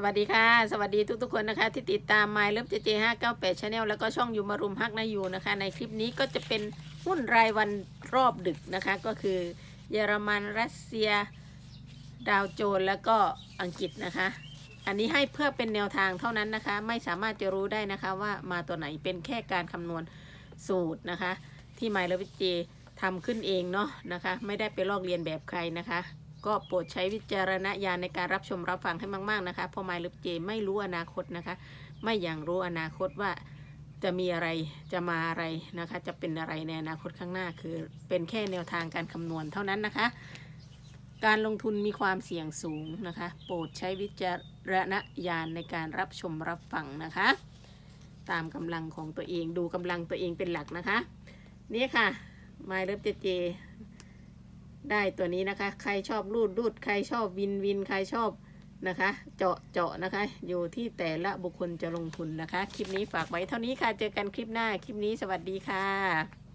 สวัสดีค่ะ สวัสดีทุกๆคนนะคะ ที่ติดตาม My Love JJ 598 Channel แล้วก็ช่องยูมารุมฮักนายูนะคะ ในคลิปนี้ก็จะเป็นหุ้นรายวันรอบดึกนะคะ ก็คือเยอรมันรัสเซีย ดาวโจนแล้วก็อังกฤษนะคะ อันนี้ให้เพื่อเป็นแนวทางเท่านั้นนะคะ ไม่สามารถจะรู้ได้นะคะว่ามาตัวไหนเป็นแค่การคำนวณสูตรนะคะ ที่ My Love JJ ทำขึ้นเองเนาะนะคะ ไม่ได้ไปลอกเรียนแบบใครนะคะ ก็โปรดใช้วิจารณญาณในการรับชมรับฟังให้มาก ๆนะคะ เพราะ My Love J ไม่รู้อนาคตนะคะ ไม่อย่างรู้อนาคตว่าจะมีอะไรจะมาอะไรนะคะ จะเป็นอะไรในอนาคตข้างหน้าคือเป็นแค่แนวทางการคำนวณเท่านั้นนะคะ การลงทุนมีความเสี่ยงสูงนะคะ โปรดใช้วิจารณญาณในการรับชมรับฟังนะคะ ตามกำลังของตัวเองดูกำลังตัวเองเป็นหลักนะคะ นี่ค่ะ My Love J J ได้ตัวนี้นะคะ ใครชอบรูดรูดใครชอบวินวินใครชอบนะคะ เจาะเจาะนะคะ อยู่ที่แต่ละบุคคลจะลงทุนนะคะ คลิปนี้ฝากไว้เท่านี้ค่ะ เจอกันคลิปหน้า คลิปนี้สวัสดีค่ะ